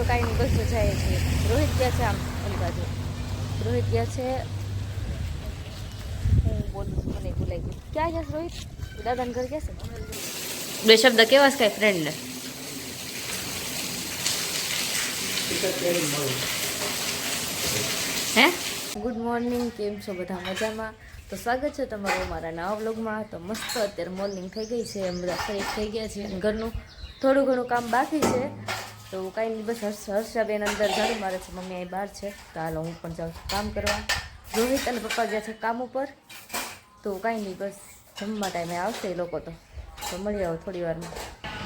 તો કાંઈ નહીં બસ જાય છે રોહિત ગયા છે આમ ઓલી બાજુ. રોહિત ગયા છે. હું બોલું છું મને ભૂલાઈ ગયું. ક્યાં ગયા છે રોહિત? દાદાને ઘર ગયા છે? બે શબ્દ કેવા છે કાંઈ ફ્રેન્ડને હે? ગુડ મોર્નિંગ કેમ છો બધા મજામાં? તો સ્વાગત છે તમારું મારા નવા વ્લોગમાં તો મસ્ત અત્યારે મોર્નિંગ થઈ ગઈ છે એમ બધા ફ્રેશ થઈ ગયા છે ઘરનું થોડું ઘણું કામ બાકી છે. તો કાંઈ નહીં, બસ હર્ષ, હર્ષાબેન અંદર ઝાડુ મારે છે, મમ્મી અહીં બહાર છે. તો હાલો હું પણ જાઉં છું કામ કરવા. રોહિત અને પપ્પા ગયા છે કામ ઉપર. તો કાંઈ નહીં, બસ જમવા ટાઈમે આવશે એ લોકો તો. તો મળી આવો થોડી વારમાં.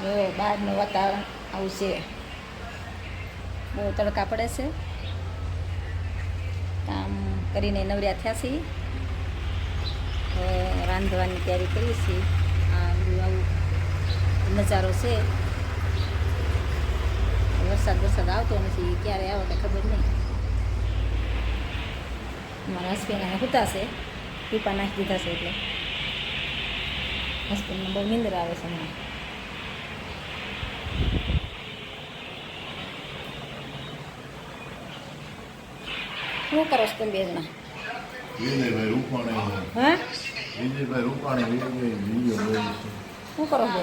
જો બહારનું વાતાવરણ આવું છે. બહુ તડકા પડે છે. કામ કરીને નવર્યા થયા છીએ. હવે રાંધવાની તૈયારી કરીએ છીએ. આ આવું નજારો છે. વરસાદ વરસાદ આવતો નથી ક્યારે આવે તે ખબર નહીં. મારા હસબેન્ડ છે. પીપા નાખી દીધા છે એટલે. હસબન્ડને બહુ નીંદર આવે છે હમણાં. શું કરો છો તમે બે જણા વિજયભાઈ રૂપાણી હા? વિજયભાઈ રૂપાણી વિજયભાઈ વીડિયો બોલે શું કરો છો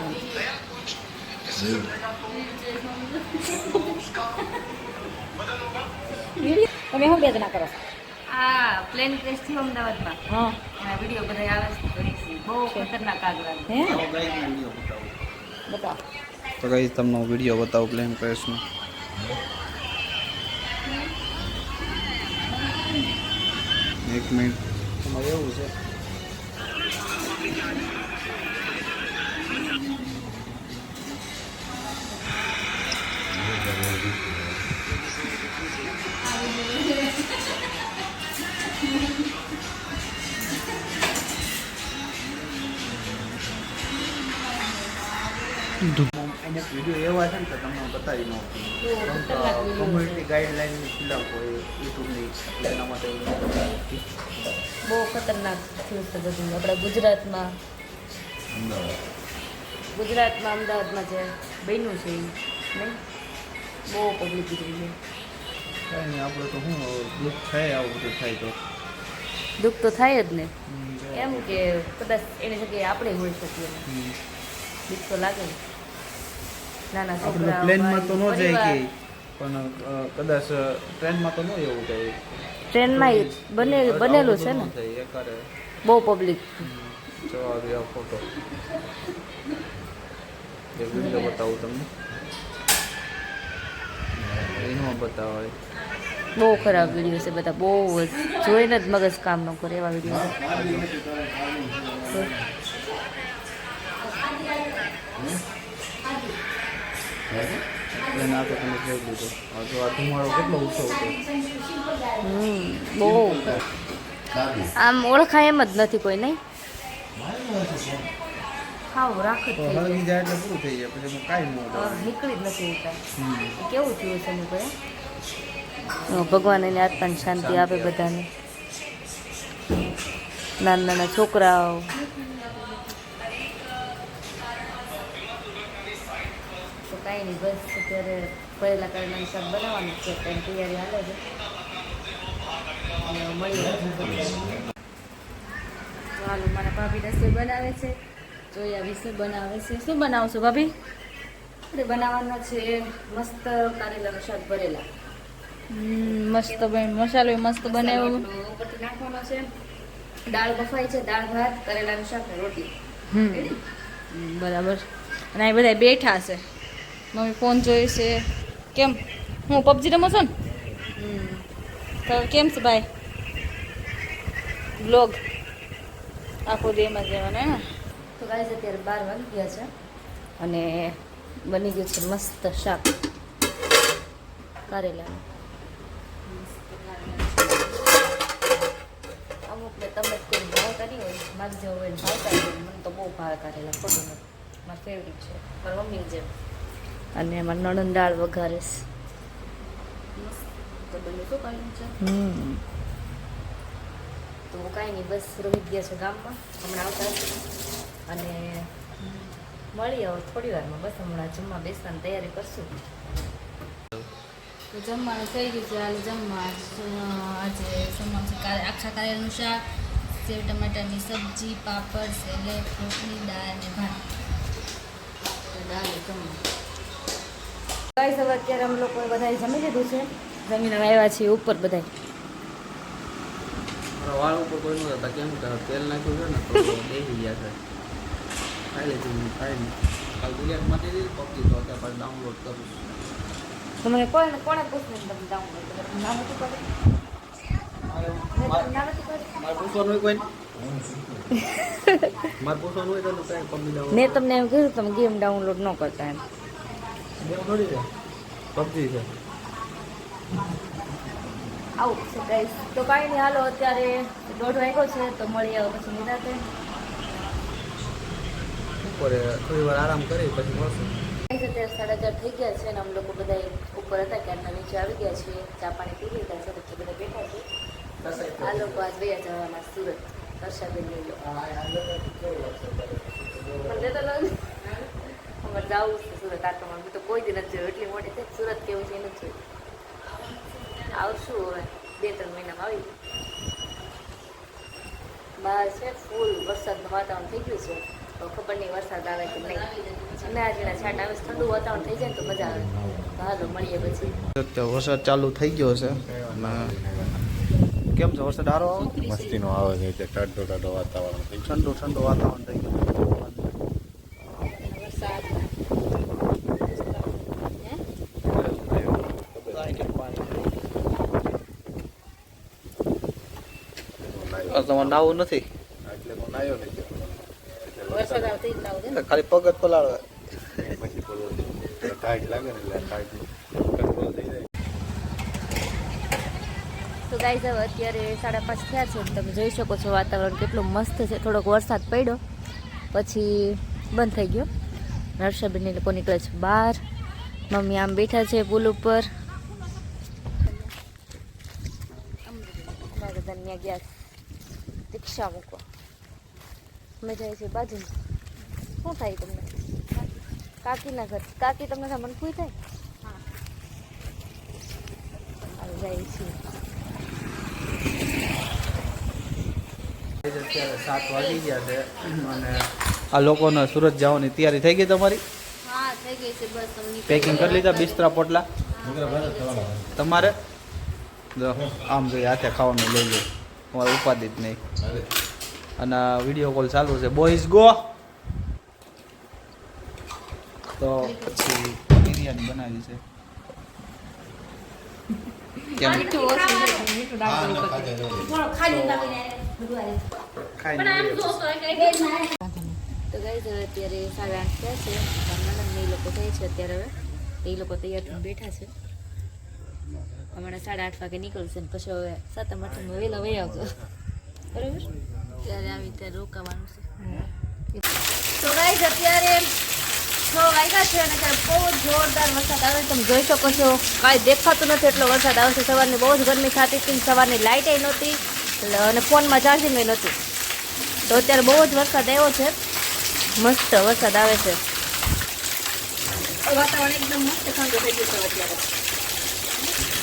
તમે શું બે કરો આ પ્લેન ક્રેશ થયું અમદાવાદમાં. હા. આ વીડિયો બધા આવે છે બહુ ખતરનાક આગ લાગે હે? બતાવો તો કઈ તમને વીડિયો બતાવું પ્લેન ક્રેશનો એક મિનિટ તમારે એવું છે. અમુક વીડિયો એવા છે ને કે તમને બતાવી ન કોમ્યુનિટી એના માટે બહુ ખતરનાક આપણા ગુજરાતમાં. ગુજરાતમાં અમદાવાદમાં જે બન્યું છે નહીં? બહુ પબ્લિક છે કાંઈ નહીં આપણે તો શું દુઃખ થાય આવું બધું થાય તો. દુઃખ તો થાય જ ને. એમ કે કદાચ એની જગ્યાએ આપણે હોઈ શકીએ. દુઃખ તો લાગે. નાના છોકરા પ્લેનમાં તો ન જાય કે પણ કદાચ ટ્રેનમાં તો ન એવું થાય. ટ્રેનમાં બને બનેલું છે ને. બહુ પબ્લિક જવા દે આ ફોટો વીડિયો બતાવું તમને. એનો બતાવાય બહુ ખરાબ વીડિયો છે બધા બહુ જ. જોઈને જ મગજ કામ ન કરે એવા વીડિયો આમ ઓળખાય એમ જ નથી કોઈ નહીં? હાવ રાખું જ તો થઈ હળગી જાય એટલે પૂરું થઈ જાય પછી કાંઈ ન. નીકળી જ નથી ઉતા કેવું થયું છે ભાઈ ભગવાન એની આત્માની શાંતિ આપે બધાને. નાના નાના છોકરાઓ. તો કાંઈ નહીં બસ અત્યારે પહેલા કારણે શાક બનાવવાનું છે તેની તૈયારી હાલે છે. અને મળીએ. ચાલો મારા ભાભી રસોઈ બનાવે છે. જોયા વિશે બનાવે છે. શું બનાવશો ભાભી? આપણે બનાવવાનો છે મસ્ત કારેલાનું શાક ભરેલા. મસ્ત મસાલો મસ્ત બનાવ્યો. ઉપરથી નાખવાનો છે. દાળ બફાઈ છે દાળ ભાત કરેલાનું શાક રોટી. રોટલી બરાબર. અને અહીં બધા બેઠા છે. મમ્મી ફોન જોઈ છે. કેમ? હું પબજી રમો છો ને. તો કેમ છે ભાઈ? બ્લોગ આખો ડેમાં જવાનો હે ને? તો ગાઈઝ અત્યારે બાર વાગી ગયા છે અને બની ગયું છે મસ્ત શાક. કારેલાનું અમુકને તમે કોઈ ભાવ કરી હોય, મારે જેવો હોય ભાવતા હોય, મને તો બહુ ભાવે કારેલા, ખોટું નથી. મારા ફેવરિટ છે. મારા મમ્મી જેમ. અને એમાં નણંદ દાળ વઘારે છે મસ્ત. તો બન્યું શું કાઢ્યું છે હમ. તો કાંઈ નહીં બસ રોહિત ગયા છે ગામમાં હમણાં આવતા અને મળી આવો થોડી વારમાં બસ હમણાં જમવા બેસવાની તૈયારી કરશું. તો જમવાનું થઈ ગયું છે હાલ જમવા. આજે જમવાનું છે આખા કારેલાનું શાક સેવ ટમાટાની સબ્જી પાપડ સેલેડ રોટલી દાળ અને ભાત. દાળ જમવા. ગાય સવાર અત્યારે અમે લોકો બધાએ જમી લીધું છે. જમીને આવ્યા છીએ ઉપર બધાય વાળ ઉપર કોઈ નહોતા હતા કેમ કે તેલ નાખ્યું છે ને તો બેસી ગયા છે. ખાઈ લીધું ખાઈ નહીં કાલ માટે દીધી પબજી તો અત્યારે પાછું ડાઉનલોડ કરું તમને કોને કોને પૂછ્યું તમે ડાઉનલોડ કરો? નામ કરે મેં તમને તો મેં તમને એમ કીધું તમે ગેમ ડાઉનલોડ ન કરતા એમ. ગેમ થોડી છે. પબજી છે. આવું છે ગાઈસ તો કાંઈ નહીં હાલો અત્યારે દોઢ વાગ્યો છે તો મળી આવો પછી નિરાતે. બપોરે થોડી વાર આરામ કરી પછી મળશું. અત્યારે સાડા ચાર થઈ ગયા છે અને અમે લોકો બધા ઉપર હતા ક્યારના નીચે આવી ગયા છીએ. ચા પાણી પી લીધા છે પછી બધા બેઠા છે. આ લોકો આજ વયા જવાના સુરત. હર્ષાબેન લઈ લો. પણ તે તો લગ અમારે જવું છે સુરત આટલો મને તો કોઈ દિન નથી જોયું. એટલી મોટી છે સુરત કેવું છે એ નથી જોયું. આવશું હવે. બે ત્રણ મહિનામાં આવી બહાર છે ફૂલ વરસાદનું વાતાવરણ થઈ ગયું છે. તો ખબર નહીં વરસાદ આવે કે નહીં. ઝીણા ઝીણા છાંટ આવે ઠંડુ વાતાવરણ થઈ જાય ને તો મજા આવે. તો હાલો મળીએ પછી. અત્યારે વરસાદ ચાલુ થઈ ગયો છે. કેમ છે વરસાદ સારો? આવે મસ્તીનો આવે છે ટાઢો ટાઢો વાતાવરણ થઈ ઠંડુ ઠંડુ વાતાવરણ થઈ ગયું વરસાદ આ તમારે નાવું નથી. એટલે નાયો વરસાદ આવતી જ ના ખાલી પગ જ પલાળવે. પછી પેલું ટાઈટ લાગે ને એટલે ટાઈટ કંટ્રોલ થઈ જાય. તો ગાઈઝ હવે અત્યારે સાડા પાંચ થયા છે. તમે જોઈ શકો છો વાતાવરણ કેટલું મસ્ત છે. થોડોક વરસાદ પડ્યો પછી બંધ થઈ ગયો. હર્ષાબેન એ લોકો નીકળે છે બહાર. મમ્મી આમ બેઠા છે પુલ ઉપર. ગયા રિક્ષા મૂકવા અમે જાય છે બાજુ શું થાય તમને કાકીના ઘર કાકી તમને સામાન ફૂઈ થાય આવી જાય છીએ અત્યારે સાત વાગી ગયા છે અને આ લોકોને સુરત જવાની તૈયારી થઈ ગઈ તમારી? હા થઈ ગઈ છે બસ તમને પેકિંગ કરી લીધા બિસ્તરા પોટલા? તમારે? જો આમ જોઈએ હાથે ખાવાનું લઈ લો. તમારે ઉપાધિ જ નહીં. અને વીડિયો કોલ ચાલુ છે. બોઈઝ ગો તો પછી બિરયાની બનાવી છે. તો ગાઈઝ હવે અત્યારે સાડા આઠ થયા છે. એ લોકો થાય છે અત્યારે હવે. એ લોકો તૈયાર થઈને બેઠા છે. હમણાં સાડા આઠ વાગે નીકળશે ને પછી હવે સાતમ આઠમાં વહેલા વહી આવજો. બરાબર? ત્યારે આવી ત્યારે રોકાવાનું છે. તો ગાઈઝ અત્યારે છ વાગ્યા છે અને અત્યારે બહુ જોરદાર વરસાદ આવે તમે જોઈ શકો છો, કાંઈ દેખાતું નથી એટલો વરસાદ આવે સવારની બહુ જ ગરમી થતી હતી સવારની લાઇટે નહોતી. અને ફોનમાં ચાર્જિંગ નહોતું. તો અત્યારે બહુ જ વરસાદ આવ્યો છે. મસ્ત વરસાદ આવે છે. વાતાવરણ એકદમ મસ્ત ઠંડુ થઈ ગયું છે અત્યારે.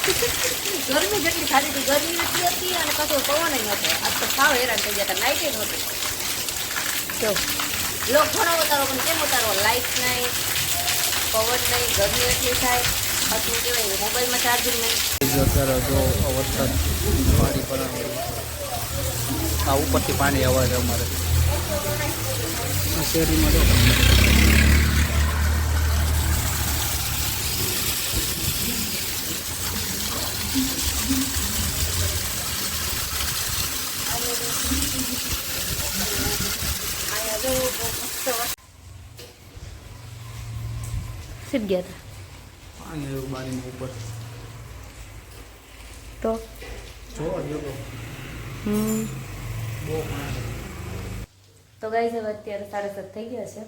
ગરમી જેટલી ખાધી હતી ગરમી નથી હતી અને કશું પવન નહોતો આજ તો સાવ હેરાન થઈ ગયા હતા. લાઇટે નહોતી. જો. લો ઘણો ઉતારો પણ કેમ ઉતારો લાઇટ નહીં પવન નહીં ગરમી એટલી થાય. પાછું કહેવાય મોબાઈલમાં ચાર્જિંગ નહીં. અત્યારે જો વરસાદ પાણી આ ઉપરથી પાણી આવે છે અમારે. શેરીમાં જો અહીંયા જો બહુ મસ્ત વરસાદ. સીપ ગયા હતા. ઉપર. તો? તો ગાઈઝ હવે અત્યારે સાડા સાત થઈ ગયા છે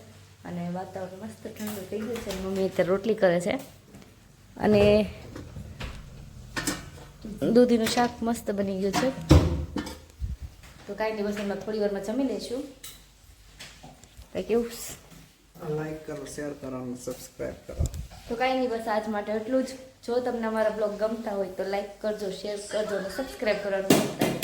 અને વાતાવરણ મસ્ત ઠંડુ થઈ ગયું છે. મમ્મી અત્યારે રોટલી કરે છે. અને દૂધીનું શાક મસ્ત બની ગયું છે. તો કાંઈ દિવસ એમાં થોડી વારમાં જમી લઈશું. કંઈક એવું. લાઈક કરો શેર કરો અને સબસ્ક્રાઈબ કરો. તો કાંઈ નહીં, બસ આજ માટે એટલું જ. જો તમને અમારા બ્લોગ ગમતા હોય તો લાઈક કરજો શેર કરજો અને સબસ્ક્રાઈબ કરવાનું